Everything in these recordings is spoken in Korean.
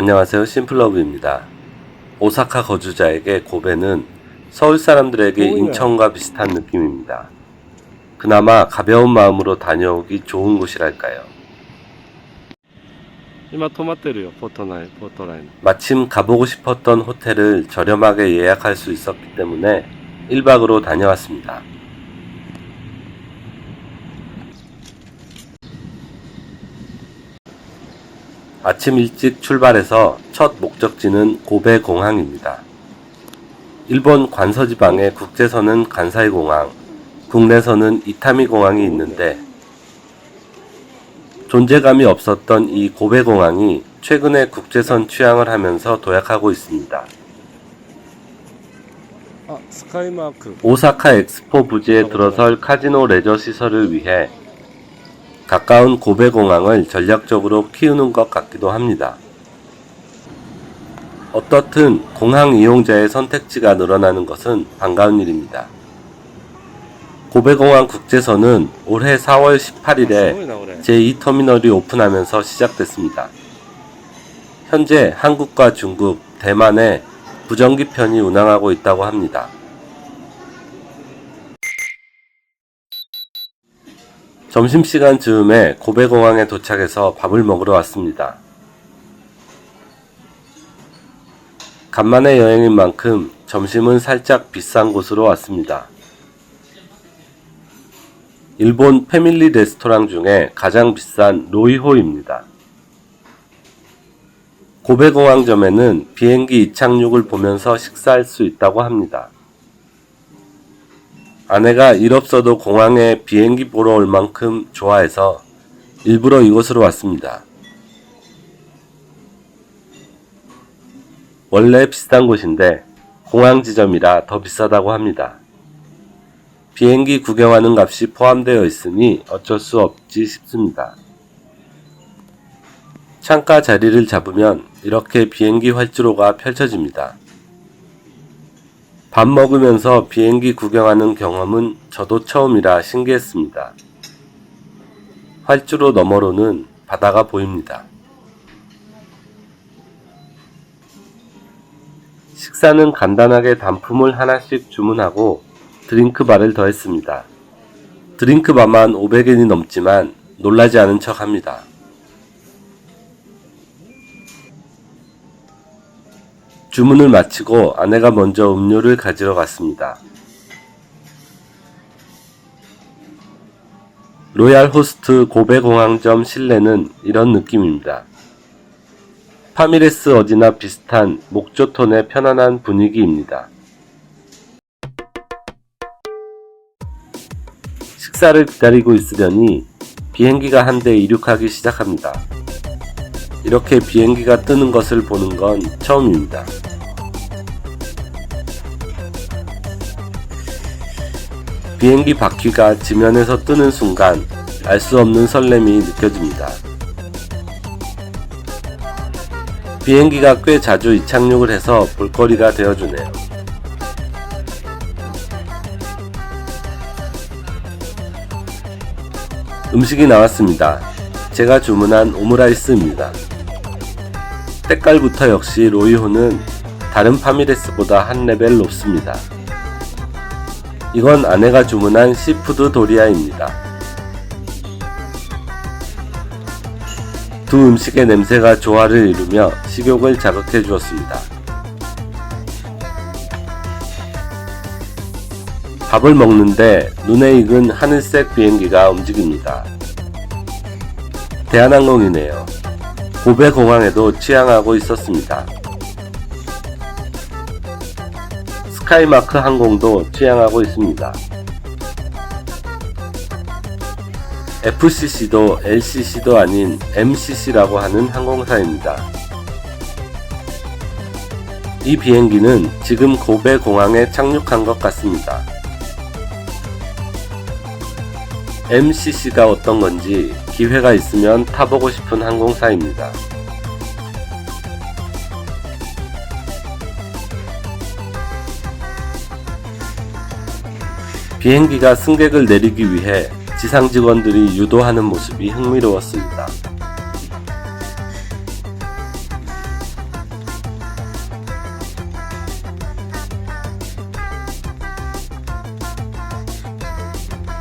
안녕하세요. 심플러브입니다. 오사카 거주자에게 고베는 서울 사람들에게 인천과 비슷한 느낌입니다. 그나마 가벼운 마음으로 다녀오기 좋은 곳이랄까요. 마침 가보고 싶었던 호텔을 저렴하게 예약할 수 있었기 때문에 1박으로 다녀왔습니다. 아침 일찍 출발해서 첫 목적지는 고베 공항입니다. 일본 관서 지방의 국제선은 간사이 공항, 국내선은 이타미 공항이 있는데 존재감이 없었던 이 고베 공항이 최근에 국제선 취향을 하면서 도약하고 있습니다. 아, 오사카 엑스포 부지에 들어설 카지노 레저 시설을 위해 가까운 고베공항을 전략적으로 키우는 것 같기도 합니다. 어떻든 공항 이용자의 선택지가 늘어나는 것은 반가운 일입니다. 고베공항 국제선은 올해 4월 18일에 아, 제2터미널이 오픈하면서 시작됐습니다. 현재 한국과 중국, 대만에 부정기편이 운항하고 있다고 합니다. 점심시간 즈음에 고베공항에 도착해서 밥을 먹으러 왔습니다. 간만에 여행인 만큼 점심은 살짝 비싼 곳으로 왔습니다. 일본 패밀리 레스토랑 중에 가장 비싼 로이호입니다. 고베공항점에는 비행기 이착륙을 보면서 식사할 수 있다고 합니다. 아내가 일 없어도 공항에 비행기 보러 올 만큼 좋아해서 일부러 이곳으로 왔습니다. 원래 비싼 곳인데 공항 지점이라 더 비싸다고 합니다. 비행기 구경하는 값이 포함되어 있으니 어쩔 수 없지 싶습니다. 창가 자리를 잡으면 이렇게 비행기 활주로가 펼쳐집니다. 밥 먹으면서 비행기 구경하는 경험은 저도 처음이라 신기했습니다. 활주로 너머로는 바다가 보입니다. 식사는 간단하게 단품을 하나씩 주문하고 드링크바를 더했습니다. 드링크바만 500엔이 넘지만 놀라지 않은 척 합니다. 주문을 마치고 아내가 먼저 음료를 가지러 갔습니다. 로얄 호스트 고베공항점 실내는 이런 느낌입니다. 파미레스 어디나 비슷한 목조톤의 편안한 분위기입니다. 식사를 기다리고 있으려니 비행기가 한 대 이륙하기 시작합니다. 이렇게 비행기가 뜨는 것을 보는 건 처음입니다. 비행기 바퀴가 지면에서 뜨는 순간 알 수 없는 설렘이 느껴집니다. 비행기가 꽤 자주 이착륙을 해서 볼거리가 되어주네요. 음식이 나왔습니다. 제가 주문한 오므라이스입니다. 때깔부터 역시 로이호는 다른 파미레스보다 한 레벨 높습니다. 이건 아내가 주문한 시푸드 도리아입니다. 두 음식의 냄새가 조화를 이루며 식욕을 자극해 주었습니다. 밥을 먹는데 눈에 익은 하늘색 비행기가 움직입니다. 대한항공이네요. 고베 공항에도 취항하고 있었습니다. 스카이마크 항공도 취항하고 있습니다. FCC도 LCC도 아닌 MCC라고 하는 항공사입니다. 이 비행기는 지금 고베 공항에 착륙한 것 같습니다. MCC가 어떤 건지 기회가 있으면 타보고 싶은 항공사입니다. 비행기가 승객을 내리기 위해 지상 직원들이 유도하는 모습이 흥미로웠습니다.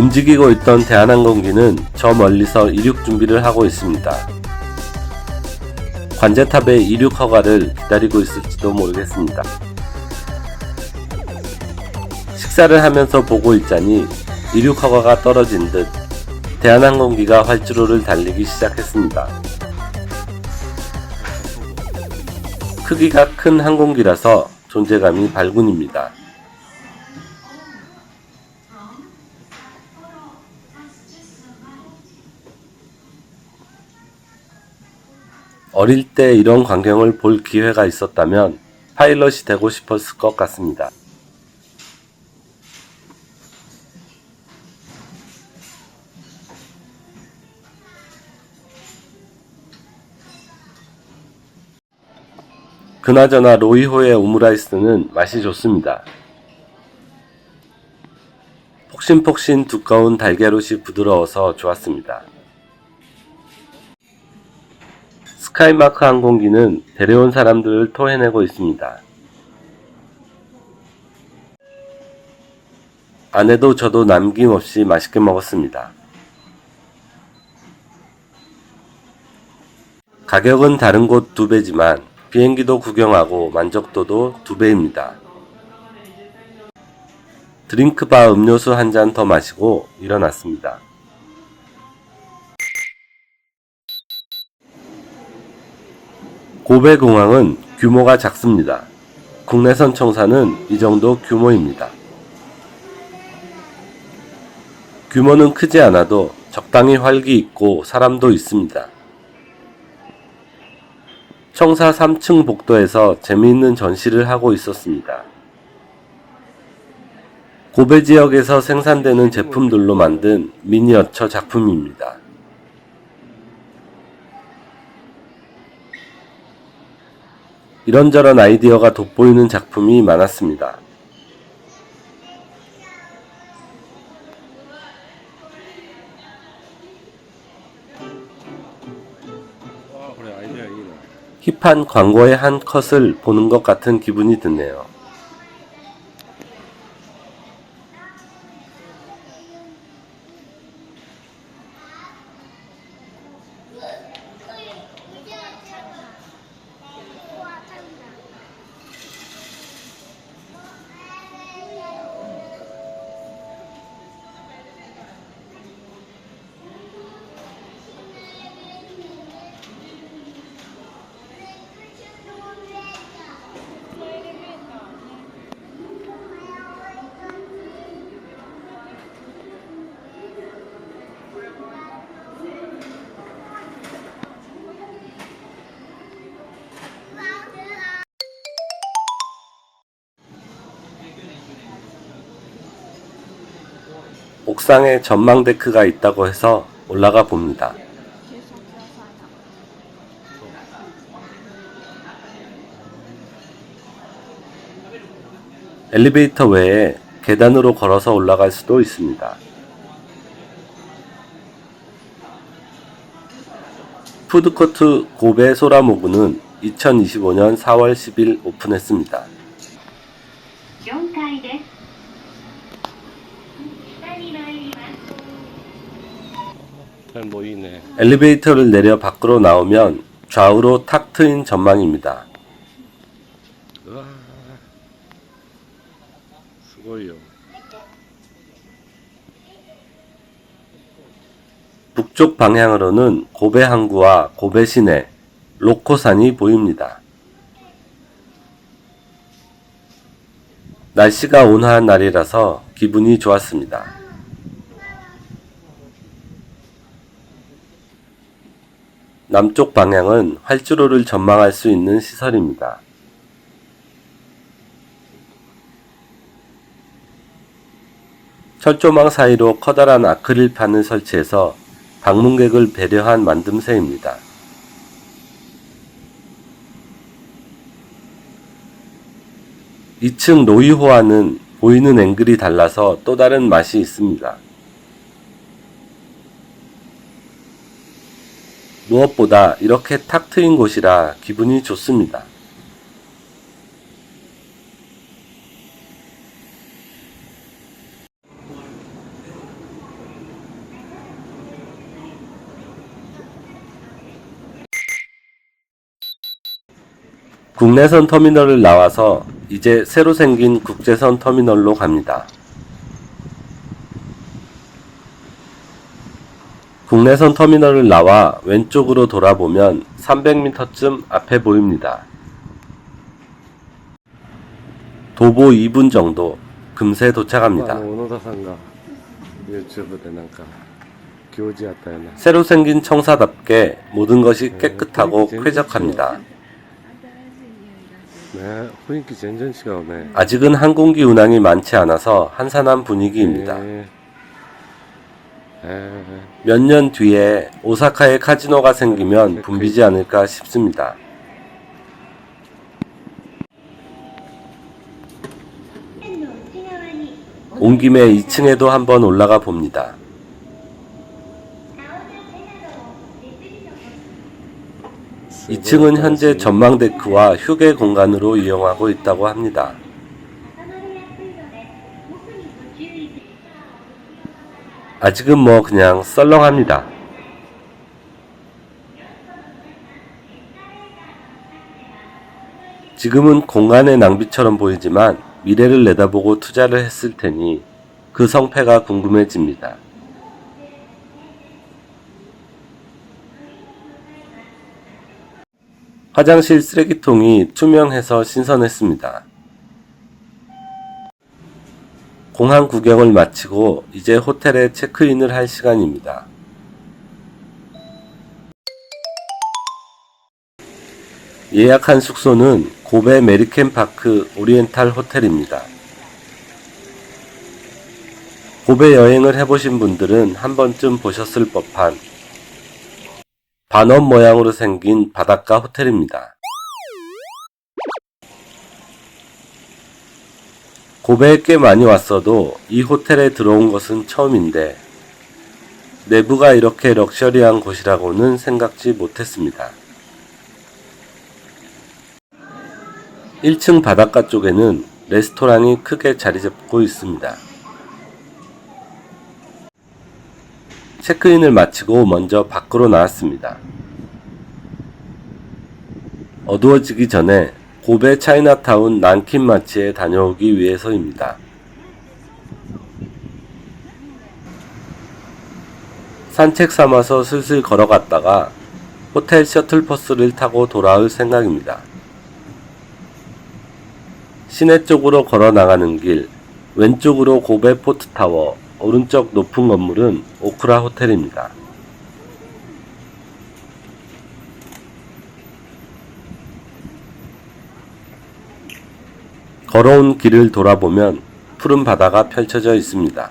움직이고 있던 대한항공기는 저 멀리서 이륙 준비를 하고 있습니다. 관제탑의 이륙 허가를 기다리고 있을지도 모르겠습니다. 식사를 하면서 보고 있자니 이륙 허가가 떨어진 듯 대한항공기가 활주로를 달리기 시작했습니다. 크기가 큰 항공기라서 존재감이 발군입니다. 어릴 때 이런 광경을 볼 기회가 있었다면 파일럿이 되고 싶었을 것 같습니다. 그나저나 로이호의 오므라이스는 맛이 좋습니다. 폭신폭신 두꺼운 달걀옷이 부드러워서 좋았습니다. 스카이마크 항공기는 데려온 사람들을 토해내고 있습니다. 아내도 저도 남김없이 맛있게 먹었습니다. 가격은 다른 곳 두 배지만 비행기도 구경하고 만족도도 두 배입니다. 드링크바 음료수 한 잔 더 마시고 일어났습니다. 고베공항은 규모가 작습니다. 국내선 청사는 이 정도 규모입니다. 규모는 크지 않아도 적당히 활기 있고 사람도 있습니다. 청사 3층 복도에서 재미있는 전시를 하고 있었습니다. 고베 지역에서 생산되는 제품들로 만든 미니어처 작품입니다. 이런저런 아이디어가 돋보이는 작품이 많았습니다. 이네 힙한 광고의 한 컷을 보는 것 같은 기분이 드네요. 옥상에 전망 데크가 있다고 해서 올라가 봅니다. 엘리베이터 외에 계단으로 걸어서 올라갈 수도 있습니다. 푸드코트 고베 소라모구는 2025년 4월 10일 오픈했습니다. 잘 보이네 엘리베이터를 내려 밖으로 나오면 좌우로 탁 트인 전망입니다. 우와 수고해요 북쪽 방향으로는 고베 항구와 고베 시내, 로코산이 보입니다. 날씨가 온화한 날이라서 기분이 좋았습니다. 남쪽 방향은 활주로를 전망할 수 있는 시설입니다. 철조망 사이로 커다란 아크릴판을 설치해서 방문객을 배려한 만듦새입니다. (2층) 노이호와는 보이는 앵글이 달라서 또 다른 맛이 있습니다. 무엇보다 이렇게 탁 트인 곳이라 기분이 좋습니다. 국내선 터미널을 나와서 이제 새로 생긴 국제선 터미널로 갑니다. 관내선 터미널을 나와 왼쪽으로 돌아보면 300m쯤 앞에 보입니다. 도보 2분 정도 금세 도착합니다. 새로 생긴 청사답게 모든 것이 깨끗하고 쾌적합니다. 아직은 항공기 운항이 많지 않아서 한산한 분위기입니다. 몇 년 뒤에 오사카에 카지노가 생기면 네, 붐비지 그렇죠. 않을까 싶습니다. 온 김에 2층에도 한번 올라가 봅니다. 2층은 현재 전망 데크와 휴게 공간으로 이용하고 있다고 합니다. 아직은 뭐 그냥 썰렁합니다. 지금은 공간의 낭비처럼 보이지만 미래를 내다보고 투자를 했을 테니 그 성패가 궁금해집니다. 화장실 쓰레기통이 투명해서 신선했습니다. 공항 구경을 마치고 이제 호텔에 체크인을 할 시간입니다. 예약한 숙소는 고베 메리켄 파크 오리엔탈 호텔입니다. 고베 여행을 해보신 분들은 한 번쯤 보셨을 법한 반원 모양으로 생긴 바닷가 호텔입니다. 고베에 꽤 많이 왔어도 이 호텔에 들어온 것은 처음인데 내부가 이렇게 럭셔리한 곳이라고는 생각지 못했습니다. 1층 바닷가 쪽에는 레스토랑이 크게 자리 잡고 있습니다. 체크인을 마치고 먼저 밖으로 나왔습니다. 어두워지기 전에 고베 차이나타운 난킨 마치에 다녀오기 위해서입니다. 산책 삼아서 슬슬 걸어갔다가 호텔 셔틀버스를 타고 돌아올 생각입니다. 시내 쪽으로 걸어 나가는 길, 왼쪽으로 고베 포트타워, 오른쪽 높은 건물은 오크라 호텔입니다. 걸어온 길을 돌아보면 푸른 바다가 펼쳐져 있습니다.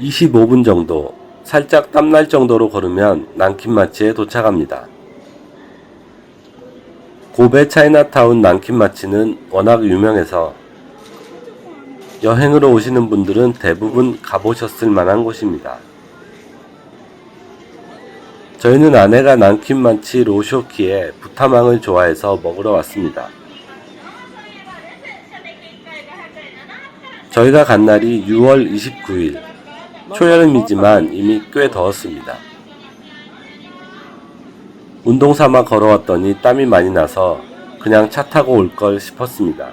(25분) 정도 살짝 땀날 정도로 걸으면 난킨마치에 도착합니다. 고베 차이나타운 난킨마치는 워낙 유명해서 여행으로 오시는 분들은 대부분 가보셨을 만한 곳입니다. 저희는 아내가 난킨마치 로쇼키에 부타망을 좋아해서 먹으러 왔습니다. 저희가 간 날이 6월 29일, 초여름이지만 이미 꽤 더웠습니다. 운동 삼아 걸어왔더니 땀이 많이 나서 그냥 차 타고 올 걸 싶었습니다.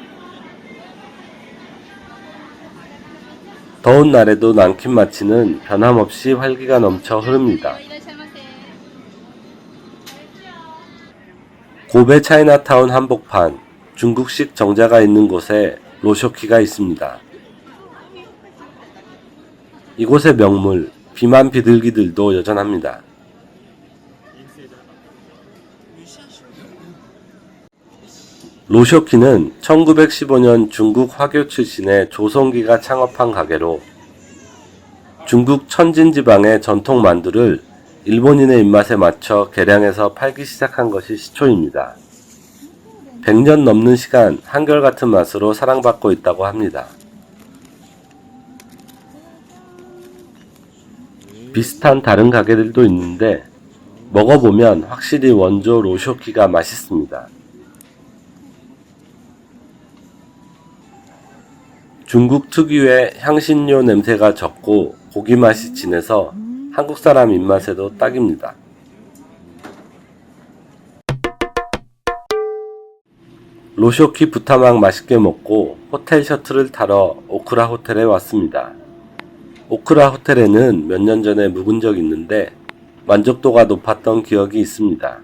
더운 날에도 난킨 마치는 변함없이 활기가 넘쳐 흐릅니다. 고베 차이나타운 한복판 중국식 정자가 있는 곳에 로쇼키가 있습니다. 이곳의 명물 비만 비둘기들도 여전합니다. 로쇼키는 1915년 중국 화교 출신의 조성기가 창업한 가게로 중국 천진지방의 전통 만두를 일본인의 입맛에 맞춰 개량해서 팔기 시작한 것이 시초입니다. 100년 넘는 시간 한결같은 맛으로 사랑받고 있다고 합니다. 비슷한 다른 가게들도 있는데 먹어보면 확실히 원조 로쇼키가 맛있습니다. 중국 특유의 향신료 냄새가 적고 고기 맛이 진해서 한국 사람 입맛에도 딱입니다. 로쇼키 부타막 맛있게 먹고 호텔 셔틀을 타러 오크라 호텔에 왔습니다. 오크라 호텔에는 몇 년 전에 묵은 적 있는데 만족도가 높았던 기억이 있습니다.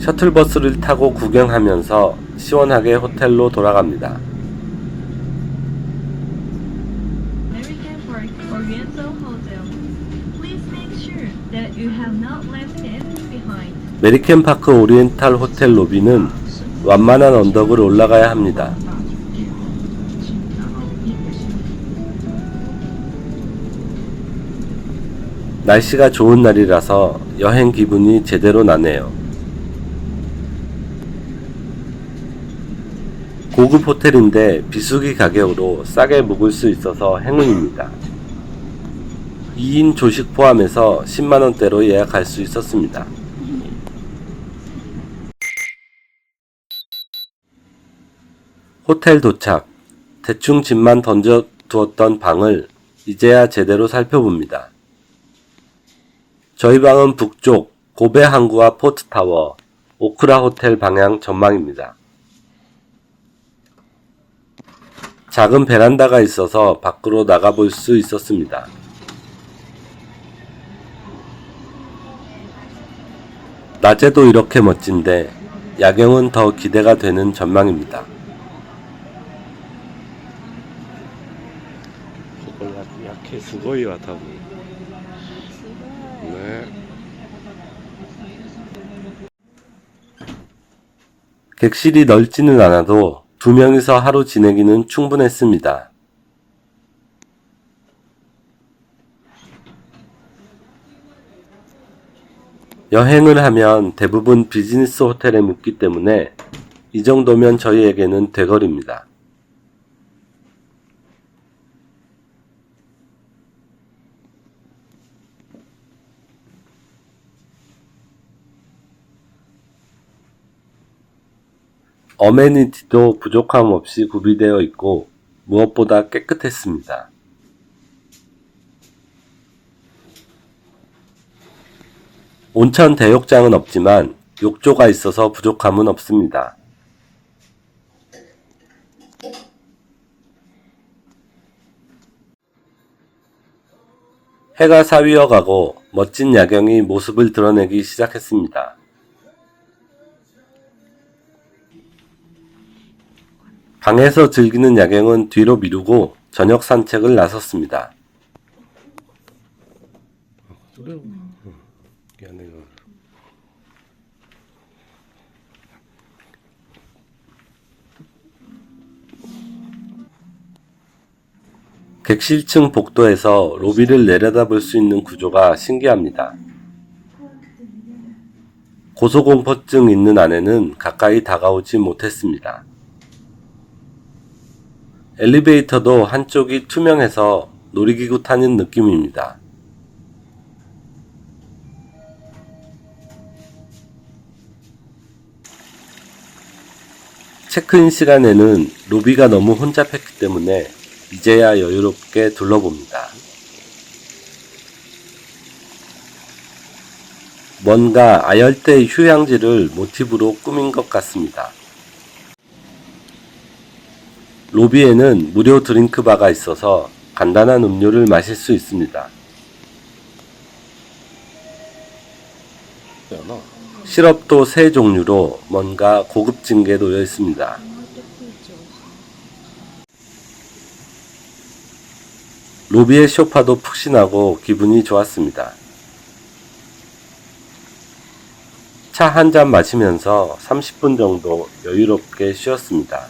셔틀버스를 타고 구경하면서 시원하게 호텔로 돌아갑니다. Park Oriental Hotel. Please make sure that you have not left anything behind. 메리켄 파크 오리엔탈 호텔 로비는 완만한 언덕을 올라가야 합니다. 날씨가 좋은 날이라서 여행 기분이 제대로 나네요. 고급 호텔인데 비수기 가격으로 싸게 묵을 수 있어서 행운입니다. 2인 조식 포함해서 10만원대로 예약할 수 있었습니다. 호텔 도착. 대충 짐만 던져 두었던 방을 이제야 제대로 살펴봅니다. 저희 방은 북쪽 고베 항구와 포트타워, 오크라 호텔 방향 전망입니다. 작은 베란다가 있어서 밖으로 나가볼 수 있었습니다. 낮에도 이렇게 멋진데 야경은 더 기대가 되는 전망입니다. 약해 수고이 같아 네. 객실이 넓지는 않아도 두 명이서 하루 지내기는 충분했습니다. 여행을 하면 대부분 비즈니스 호텔에 묵기 때문에 이 정도면 저희에게는 대거리입니다. 어메니티도 부족함 없이 구비되어 있고 무엇보다 깨끗했습니다. 온천 대욕장은 없지만 욕조가 있어서 부족함은 없습니다. 해가 사위어 가고 멋진 야경이 모습을 드러내기 시작했습니다. 방에서 즐기는 야경은 뒤로 미루고 저녁 산책을 나섰습니다. 객실층 복도에서 로비를 내려다볼 수 있는 구조가 신기합니다. 고소공포증 있는 아내는 가까이 다가오지 못했습니다. 엘리베이터도 한쪽이 투명해서 놀이기구 타는 느낌입니다. 체크인 시간에는 로비가 너무 혼잡했기 때문에 이제야 여유롭게 둘러봅니다. 뭔가 아열대 휴양지를 모티브로 꾸민 것 같습니다. 로비에는 무료 드링크바가 있어서 간단한 음료를 마실 수 있습니다. 시럽도 세 종류로 뭔가 고급진 게 놓여 있습니다. 로비의 쇼파도 푹신하고 기분이 좋았습니다. 차 한 잔 마시면서 30분 정도 여유롭게 쉬었습니다.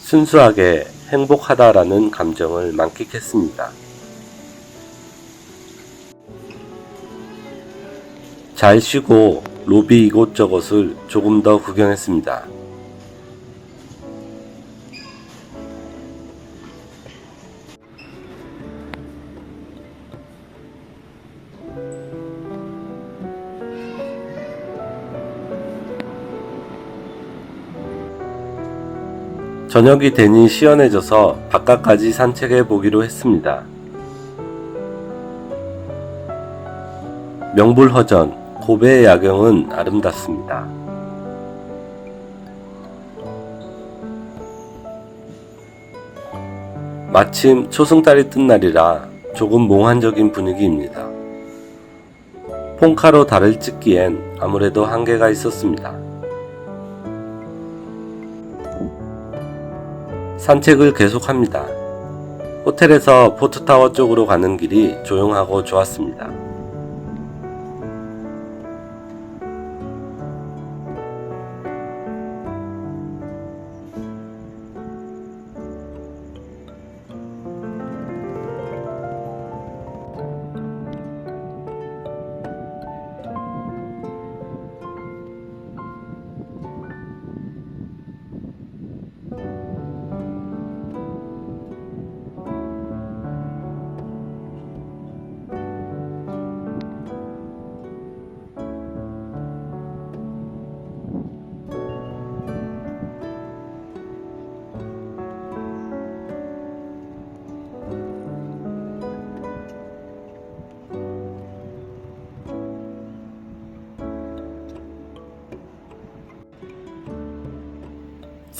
순수하게 행복하다라는 감정을 만끽했습니다. 잘 쉬고 로비 이곳저곳을 조금 더 구경했습니다. 저녁이 되니 시원해져서 바깥까지 산책해 보기로 했습니다. 명불허전, 고베의 야경은 아름답습니다. 마침 초승달이 뜬 날이라 조금 몽환적인 분위기입니다. 폰카로 달을 찍기엔 아무래도 한계가 있었습니다. 산책을 계속합니다. 호텔에서 포트타워 쪽으로 가는 길이 조용하고 좋았습니다.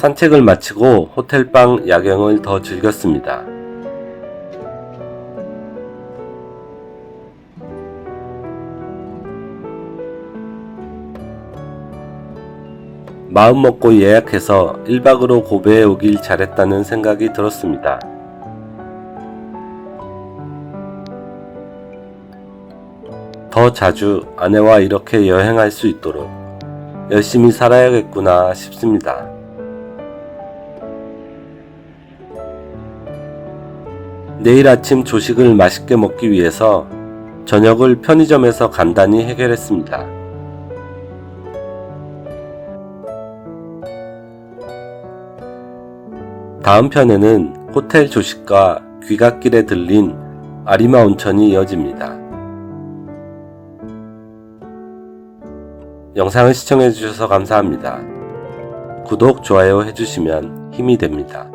산책을 마치고 호텔방 야경을 더 즐겼습니다. 마음 먹고 예약해서 1박으로 고베에 오길 잘했다는 생각이 들었습니다. 더 자주 아내와 이렇게 여행할 수 있도록 열심히 살아야겠구나 싶습니다. 내일 아침 조식을 맛있게 먹기 위해서 저녁을 편의점에서 간단히 해결했습니다. 다음 편에는 호텔 조식과 귀갓길에 들린 아리마 온천이 이어집니다. 영상을 시청해주셔서 감사합니다. 구독, 좋아요 해주시면 힘이 됩니다.